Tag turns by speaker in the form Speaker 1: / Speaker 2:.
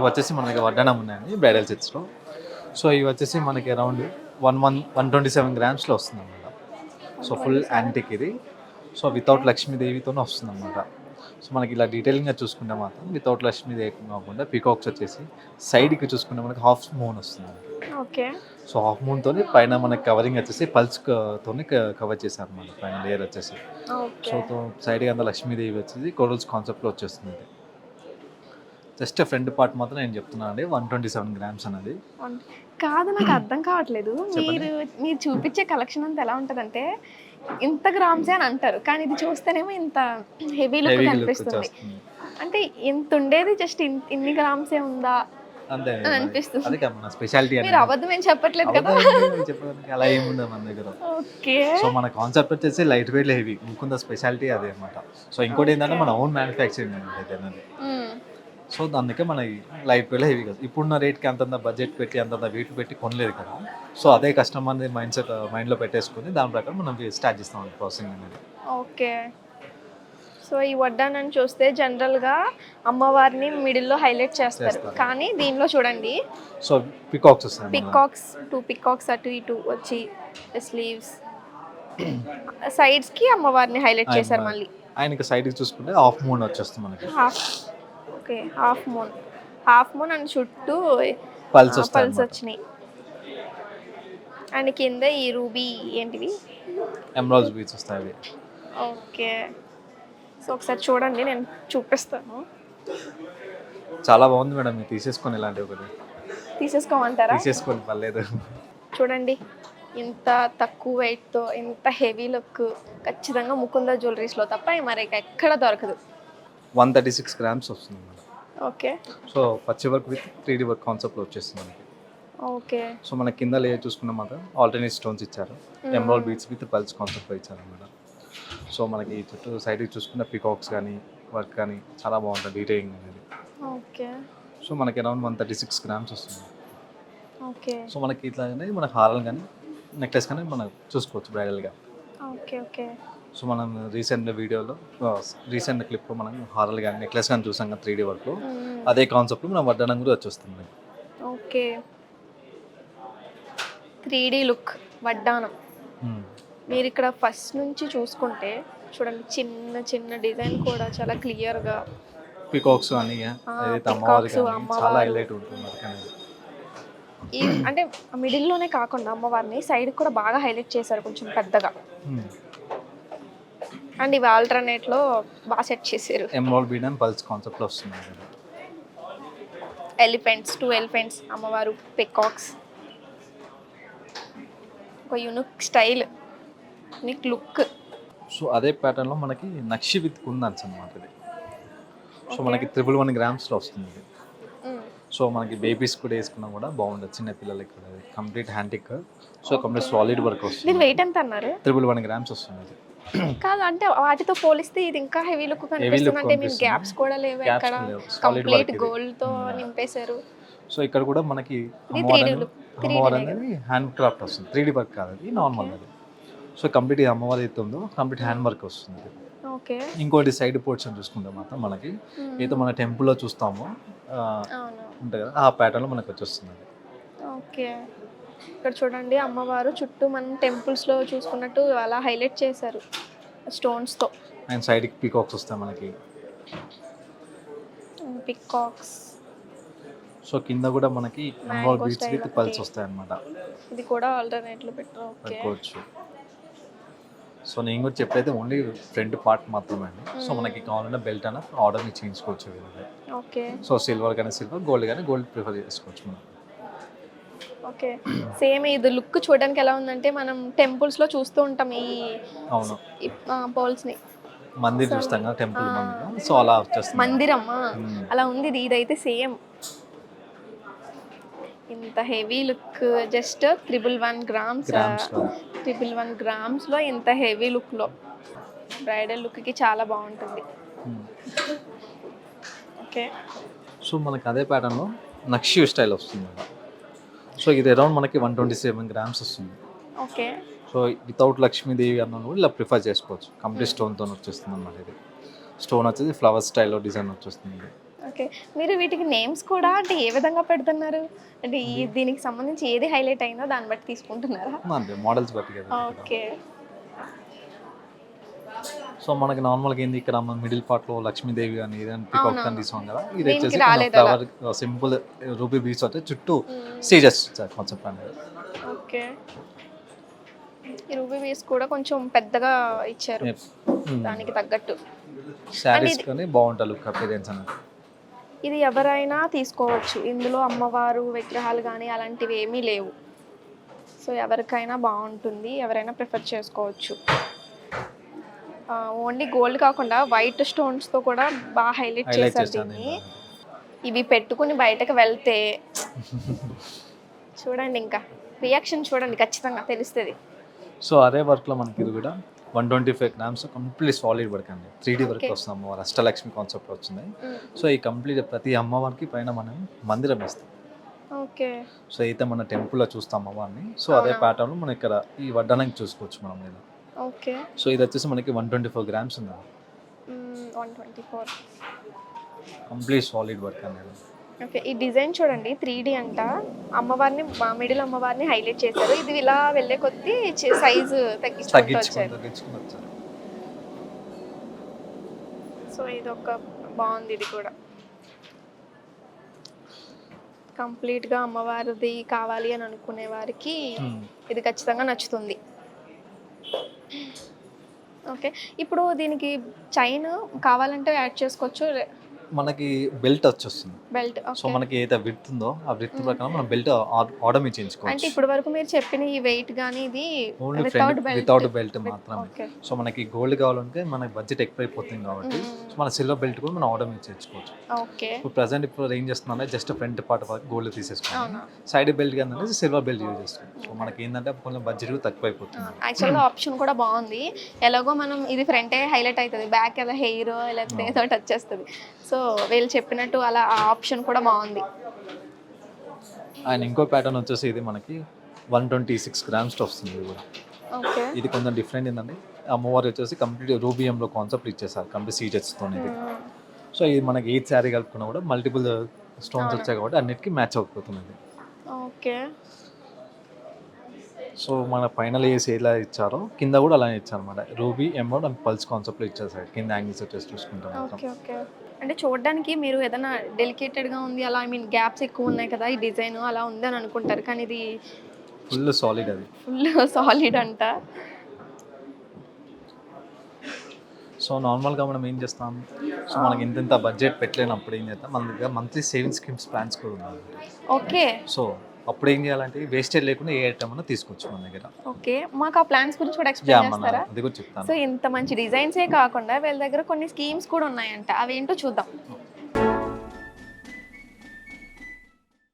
Speaker 1: ఇవి వచ్చేసి మనకి వడ్డానం ఉన్నాయండి బ్రైడల్ సెట్స్లో సో ఇవి వచ్చేసి మనకి around one one one twenty seven గ్రామ్స్లో వస్తుంది అనమాట సో ఫుల్ యాంటిక్ ఇది. సో వితౌట్ లక్ష్మీదేవితో వస్తుంది అనమాట సో మనకి ఇలా డీటెయిలింగ్గా చూసుకుంటే మాత్రం వితౌట్ లక్ష్మీదేవి కాకుండా పీకాక్స్ వచ్చేసి సైడ్కి చూసుకుంటే మనకి హాఫ్ మూన్ వస్తుంది
Speaker 2: ఓకే.
Speaker 1: సో హాఫ్ మూన్తో పైన మనకి కవరింగ్ వచ్చేసి పల్స్ తోని కవర్ చేశారు అనమాట పైన లేయర్ వచ్చేసి. సో సైడ్గా అంతా లక్ష్మీదేవి వచ్చేసి కోరల్స్ కాన్సెప్ట్లో వచ్చేస్తుంది జస్ట్ ఫ్రంట్ పార్ట్ మాత్రం నేను చెప్తున్నాను అండి. వన్ ట్వంటీ సెవెన్ గ్రామ్స్ అనేది
Speaker 2: కాదు నాకు అర్థం కావట్లేదు. మీరు మీరు చూపించే కలెక్షన్ అంతా ఎలా ఉంటదంటే ఇంత గ్రామ్సే అని అంటారు. కానీ ఇది చూస్తేనేమో ఇంత హెవీ లుక్ కనిపిస్తుంది. అంటే ఇంత ఉండేది జస్ట్ ఇన్ని గ్రామ్సే ఉందా
Speaker 1: అంతే
Speaker 2: అని అనిపిస్తుంది.
Speaker 1: మన స్పెషాలిటీ
Speaker 2: మీరు అబద్ధం ఏం చెప్పట్లేదు కదా.
Speaker 1: చెప్పడానికి అలా ఏముండదు మన దగ్గర.
Speaker 2: ఓకే.
Speaker 1: సో మన కాన్సెప్ట్ వచ్చేసి light weight heavy Mukunda speciality అదే అనమాట సో ఇంకోటి ఏంటంటే మన ఓన్ మ్యానుఫ్యాక్చరింగ్ అనేది అనేది సో అందుకే మన లైట్ వెయిట్ హెవీ కదా. ఇప్పుడున్న రేట్కి అంతంత బడ్జెట్ పెట్టి అంతంత వెయిట్ పెట్టి కొనలేదు కదా. సో అదే కస్టమర్ మైండ్ సెట్ మైండ్లో పెట్టేసుకుని దాని ప్రకారం మనం స్టార్ట్ చేస్తాం ప్రాసెసింగ్ అనేది.
Speaker 2: ఓకే. సో ఈ వడ్డానని చూస్తే జనరల్గా అమ్మవారిని మిడిల్లో హైలైట్ చేస్తారు.
Speaker 1: చేస్తారు.
Speaker 2: కానీ దీనిలో చూడండి.
Speaker 1: సో పికాక్స్ వస్తాయి
Speaker 2: పికాక్స్ టూ పికాక్స్ అటు ఇటు వచ్చి స్లీవ్స్. సైడ్స్కి అమ్మవారిని హైలైట్ చేశారు మళ్ళీ.
Speaker 1: ఆయనకి సైడ్కి చూసుకుంటే హాఫ్ మూన్ వచ్చేస్తుంది మనకి.
Speaker 2: Half okay half moon. Half moon and చుట్టూ
Speaker 1: పల్స్
Speaker 2: పల్స్ వచ్చినాయి. అండ్ కింద ఈ రూబీ ఏంటివి
Speaker 1: ఎమరాల్స్ బీచ్ వస్తాయి
Speaker 2: ఓకే. సో ఒకసారి చూడండి నేను చూపిస్తాను.
Speaker 1: చాలా బాగుంది మేడం మీరు తీసేసుకొని ఇలాంటివి ఒకటి.
Speaker 2: తీసేసుకోమంటారా?
Speaker 1: తీసేసుకొని పర్లేదు.
Speaker 2: చూడండి ఇంత తక్కువ వెయిట్తో ఇంత హెవీ లుక్ ఖచ్చితంగా ముకుంద జ్యువెలరీస్లో తప్ప మరి ఎక్కడ దొరకదు.
Speaker 1: వన్ థర్టీ సిక్స్ గ్రామ్స్ వస్తుంది
Speaker 2: ఓకే.
Speaker 1: సో పచ్చి work with three D work కాన్సెప్ట్లో వచ్చేస్తుంది మనకి.
Speaker 2: ఓకే.
Speaker 1: సో మన కింద లేయర్ చూసుకున్న మాత్రం ఆల్టర్నేట్ స్టోన్స్ ఇచ్చారు. ఎమరాల్డ్ బీట్స్ విత్ పల్స్ కాన్సెప్ట్లో ఇచ్చారు మేడం సో మనకి చుట్టూ సైడ్కి చూసుకున్న పికాక్స్ కానీ వర్క్ కానీ చాలా బాగుంటుంది డీటెయిలింగ్ అనేది.
Speaker 2: ఓకే.
Speaker 1: సో మనకి around one thirty six grams వస్తుంది.
Speaker 2: ఓకే.
Speaker 1: సో మనకి ఇట్లా అనేది మనకి హారాలు కానీ నెక్లెస్ కానీ మనం చూసుకోవచ్చు బ్రైడల్గా
Speaker 2: ఓకే ఓకే.
Speaker 1: సో మనం రీసెంట్ వీడియోలో రీసెంట్ క్లిప్లో మనం హారాలు కానీ నెక్లెస్ కానీ చూసాం కదా త్రీ డీ వర్క్లో అదే కాన్సెప్ట్లో మనం వడ్డానం కూడా వచ్చేస్తుంది.
Speaker 2: ఓకే. త్రీ డి లుక్ వడ్డానం. మీరు ఇక్కడ ఫస్ట్ నుంచి చూసుకుంటే చూడండి చిన్న చిన్న డిజైన్ కూడా చాలా క్లియర్గా
Speaker 1: పికాక్స్ కానీ చాలా. హైలైట్ ఉంటుంది
Speaker 2: అంటే మిడిల్లోనే కాకుండా అమ్మవారిని సైడ్ కూడా బాగా హైలైట్ చేశారు కొంచెం పెద్దగా.
Speaker 1: Hmm.
Speaker 2: అండ్ ఇవి ఆల్టర్నేట్లో బాగా సెట్ చేశారు
Speaker 1: ఎమరాల్డ్ బీడ్ అండ్ పల్స్ కాన్సెప్ట్లో వస్తుంది.
Speaker 2: ఎలిఫెంట్స్ టూ ఎలిఫెంట్స్ అమ్మవారు పికాక్స్. ఒక unique style unique look.
Speaker 1: So అదే ప్యాటర్న్లో మనకి నక్షి విత్ కుందన్స్ అనమాట ఇది. సో మనకి త్రిబుల్ వన్ గ్రామ్స్లో వస్తుంది ఇది. సో మనకి బేబీస్ కూడా వేసుకున్నా కూడా బాగుంటుంది చిన్న పిల్లలకి కూడా. Complete antique so complete solid work
Speaker 2: దీని
Speaker 1: వస్తుంది
Speaker 2: వెయిట్ ఎంత అన్నారు?
Speaker 1: త్రిబుల్ వన్ గ్రామ్స్ వస్తుంది.
Speaker 2: కాదు అంటే వాటితో పోలిస్తే ఇది ఇంకా హెవీ లుక్ కనిపిస్తుంది. అంటే మీకు. గ్యాప్స్ కూడా లేవు
Speaker 1: work
Speaker 2: కంప్లీట్. గోల్డ్తో నింపేశారు.
Speaker 1: సో ఇక్కడ కూడా మనకి అమ్మవారు
Speaker 2: 3D
Speaker 1: అనేది-
Speaker 2: look. 3D
Speaker 1: అమ్మవారు
Speaker 2: లాగా.
Speaker 1: అనేది హ్యాండ్ క్రాఫ్ట్ వస్తుంది. త్రీ డి వర్క్ కాదు అది నార్మల్ అది. సో కంప్లీట్ అమ్మవారు అయితే ఉందో కంప్లీట్ హ్యాండ్ వర్క్ వస్తుంది.
Speaker 2: ఓకే
Speaker 1: ఇంకోటి సైడ్ పోర్షన్ చూసుకుంటే మాత్రం మనకి ఏదో మన టెంపుల్లో చూస్తామో ఉంటుంది కదా ఆ ప్యాటర్న్లో మనకు వచ్చేస్తుంది.
Speaker 2: ఓకే ఇక్కడ చూడండి అమ్మవారు చుట్టూ మనం temples లో చూసుకున్నట్టు అలా హైలైట్ చేశారు. స్టోన్స్తో.
Speaker 1: అండ్ సైడ్కి పీకాక్స్ వస్తాయి మనకి.
Speaker 2: పికాక్స్
Speaker 1: సో కింద కూడా మనకి బీట్స్
Speaker 2: style
Speaker 1: విత్. పల్స్ వస్తాయి అనమాట
Speaker 2: ఇది కూడా ఆల్టర్నేట్లో పెట్టారు. ఓకే
Speaker 1: పెట్టుకోవచ్చు. సో నేను కూడా చెప్పేది ఓన్లీ ఫ్రంట్ పార్ట్ మాత్రమే అండి. సో మనకి కావాలంటే బెల్ట్ అయినా ఆర్డర్ మీరు చేయించుకోవచ్చు.
Speaker 2: ఓకే
Speaker 1: సో సిల్వర్ కానీ సిల్వర్ గోల్డ్ కానీ గోల్డ్ ప్రిఫర్ చేసుకోవచ్చు మనం.
Speaker 2: ఓకే. సేమ్ ఇది లుక్ చూడడానికి ఎలా ఉందంటే మనం temples లో చూస్తూ ఉంటాం ఈ
Speaker 1: అవును.
Speaker 2: పోల్స్ని
Speaker 1: మందిర్ చూస్తాం కదా టెంపుల్ మందిర్. సో అలా వచ్చేస్తుంది.
Speaker 2: మందిరం. అలా ఉంది ఇది ఇదైతే సేమ్. ఇంత heavy look just triple one grams
Speaker 1: గ్రామ్స్లో.
Speaker 2: Triple one గ్రామ్స్లో ఇంత హెవీ లుక్లో బ్రైడల్ లుక్కి చాలా బాగుంటుంది. ఓకే.
Speaker 1: సో మనకి అదే ప్యాటర్న్లో నక్షి స్టైల్ వస్తుంది. సో ఇది అరౌండ్ మనకి వన్ ట్వంటీ సెవెన్ గ్రామ్స్ వస్తుంది.
Speaker 2: ఓకే.
Speaker 1: సో వితౌట్ లక్ష్మీదేవి అన్న కూడా ఇలా ప్రిఫర్ చేసుకోవచ్చు. కంప్లీట్ స్టోన్తో వచ్చేస్తుంది అన్నమాట ఇది. స్టోన్ వచ్చేసి ఫ్లవర్ స్టైల్లో డిజైన్ వచ్చేస్తుంది
Speaker 2: ఓకే. మీరు వీటికి నేమ్స్ కూడా అంటే ఏ విధంగా పెడుతున్నారు? అంటే ఈ దీనికి సంబంధించి ఏది హైలైట్ అయిందో దాన్ని బట్టి తీసుకుంటున్నారా?
Speaker 1: అంతే మోడల్స్ బట్టి
Speaker 2: ఓకే.
Speaker 1: సో మనకి నార్మల్గా ఏంది? ఇక్కడ మన మిడిల్ పార్ట్లో లక్ష్మీదేవి అని పికాక్ అని తీసాం కదా? ఇది వచ్చేసి. ఫ్లవర్ సింపుల్ రూబీ బీచ్ వచ్చి చుట్టూ సీజెస్ కాన్సెప్ట్ అనేది
Speaker 2: ఓకే. ఈ రూబీ బీస్ కూడా కొంచెం పెద్దగా ఇచ్చారు. దానికి తగ్గట్టు.
Speaker 1: శారీస్ కానీ బాగుంటుంది లుక్ అపీరియన్స్ అనేది.
Speaker 2: ఇది ఎవరైనా తీసుకోవచ్చు. ఇందులో అమ్మవారు విగ్రహాలు కానీ అలాంటివి ఏమీ లేవు. సో ఎవరికైనా బాగుంటుంది. ఎవరైనా ప్రిఫర్ చేసుకోవచ్చు. ఓన్లీ గోల్డ్ కాకుండా వైట్ స్టోన్స్తో కూడా బాగా హైలైట్ చేశారు దీన్ని. ఇవి పెట్టుకుని బయటకు వెళ్తే చూడండి ఇంకా. రియాక్షన్ చూడండి ఖచ్చితంగా తెలుస్తుంది.
Speaker 1: సో అదే వర్క్లో మనకి ఇది కూడా one twenty five grams complete solid work అండి. Three D work. వస్తుంది అష్టలక్ష్మి కాన్సెప్ట్ వచ్చింది. సో ఈ కంప్లీట్ ప్రతి అమ్మవారికి పైన మనం మందిరం ఇస్తాం
Speaker 2: ఓకే
Speaker 1: సో అయితే మన టెంపుల్లో చూస్తాం అమ్మవారిని. సో అదే? ప్యాటర్న్ మనం ఇక్కడ ఈ వడ్డానికి చూసుకోవచ్చు మనం ఇలా.
Speaker 2: ఓకే.
Speaker 1: సో ఇది వచ్చేసి మనకి వన్ ట్వంటీ ఫోర్ గ్రామ్స్ ఉంది.
Speaker 2: One twenty four.
Speaker 1: Complete solid work అనేది.
Speaker 2: ఓకే ఈ డిజైన్ చూడండి త్రీ డి అంట. అమ్మవారిని మిడిల్ అమ్మవారిని హైలైట్ చేశారు. ఇది ఇలా వెళ్ళే కొద్దీ సైజు తగ్గించుకుంటూ సో ఇది ఒక బాగుంది ఇది కూడా. కంప్లీట్గా అమ్మవారిది కావాలి అని అనుకునే వారికి. ఇది ఖచ్చితంగా నచ్చుతుంది. ఓకే. ఇప్పుడు దీనికి చైన్ కావాలంటే యాడ్ చేసుకోవచ్చు.
Speaker 1: మనకి బెల్ట్ వచ్చేస్తుంది.
Speaker 2: బెల్ట్
Speaker 1: సో మనకి ఏదైతే విత్ ఉందో ఆ విత్ ప్రకారం మనం బెల్ట్ ఆర్డర్ మీద
Speaker 2: అంటే
Speaker 1: చేయించుకోవచ్చు.
Speaker 2: ఇప్పుడు వరకు మీరు చెప్పిన ఈ వెయిట్ కానీ ఇది
Speaker 1: only
Speaker 2: without belt
Speaker 1: without belt మాత్రమే. సో మనకి గోల్డ్ కావాలంటే మనకి బడ్జెట్ ఎక్కువ అయిపోతుంది కాబట్టి సో మన సిల్వర్ బెల్ట్ కూడా మనం ఆర్డర్ మీద చేయించుకోవచ్చు.
Speaker 2: ఓకే.
Speaker 1: ఇప్పుడు ప్రజెంట్ ఇప్పుడు ఏం చేస్తున్నా జస్ట్ ఫ్రంట్ పార్ట్ వరకు గోల్డ్ తీసేసుకోవాలి
Speaker 2: అవునా?
Speaker 1: సైడ్ బెల్ట్ కింద సిల్వర్ బెల్ట్ యూజ్ చేస్తాం సో మనకి ఏంటంటే కొంచెం బడ్జెట్ కూడా తక్కువ అయిపోతుంది
Speaker 2: యాక్చువల్గా ఆప్షన్ కూడా బాగుంది. ఎలాగో మనం ఇది ఫ్రంటే హైలైట్ అవుతుంది. బ్యాక్ ఏదో హెయిర్ లేకపోతే ఏదో ఒకటి వచ్చేస్తుంది. సో వీళ్ళు చెప్పినట్టు అలా ఆ ఆప్షన్ కూడా బాగుంది.
Speaker 1: అండ్ ఇంకో ప్యాటర్న్ వచ్చేసి ఇది మనకి వన్ ట్వంటీ సిక్స్ గ్రామ్స్ వస్తుంది ఇది కూడా.
Speaker 2: ఓకే.
Speaker 1: ఇది కొంచెం డిఫరెంట్ ఏంటంటే అమ్మవారు వచ్చేసి కంప్లీట్ రూబియంలో కాన్సెప్ట్ ఇచ్చేసారు కంప్లీట్ సీజెస్తో ఇది. సో ఇది మనకి ఎయిట్ శారీ కలుపుకున్నా కూడా మల్టిపుల్ స్టోన్స్ వచ్చాయి కాబట్టి అన్నిటికీ మ్యాచ్ అవుతుంది
Speaker 2: ఓకే.
Speaker 1: సో మన పైన లేస్ ఎలా ఇచ్చారో కింద కూడా అలానే ఇచ్చారు అనమాట ruby amount and pulse concept ఇచ్చారు సైడ్ కింద యాంగిల్స్ వచ్చేసి చూసుకుంటాం
Speaker 2: అంటే చూడడానికి మీరు ఏదైనా డెలికేటెడ్గా ఉంది అలా ఐ మీన్ గ్యాప్స్ ఎక్కువ ఉన్నాయి కదా ఈ డిజైన్ అలా ఉంది అని అనుకుంటారు. కానీ ఇది
Speaker 1: ఫుల్ సాలిడ్ అది.
Speaker 2: ఫుల్ సాలిడ్ అంట.
Speaker 1: సో నార్మల్గా మనం ఏం చేస్తాం? సో మనకి ఇంత ఇంత బడ్జెట్ పెట్టలేనప్పుడు ఏం చేస్తాం మన దగ్గర మంత్లీ సేవింగ్ స్కీమ్స్ ప్లాన్స్ కూడా ఉన్నాయి.
Speaker 2: ఓకే.
Speaker 1: సో అప్పుడు ఏం చేయాలంటే వేస్టేజ్ లేకుండా ఏ ఐటమ్ అన్నా తీసుకోవచ్చు మన దగ్గర.
Speaker 2: ఓకే. మాకు ఆ ప్లాన్స్ గురించి కూడా
Speaker 1: యా
Speaker 2: ఎక్స్ప్లెయిన్
Speaker 1: మన
Speaker 2: చేస్తారా
Speaker 1: అది కూడా చెప్తాను.
Speaker 2: సో ఇంత మంచి డిజైన్సే కాకుండా వీళ్ళ దగ్గర కొన్ని స్కీమ్స్ కూడా ఉన్నాయంట. అవేంటో చూద్దాం.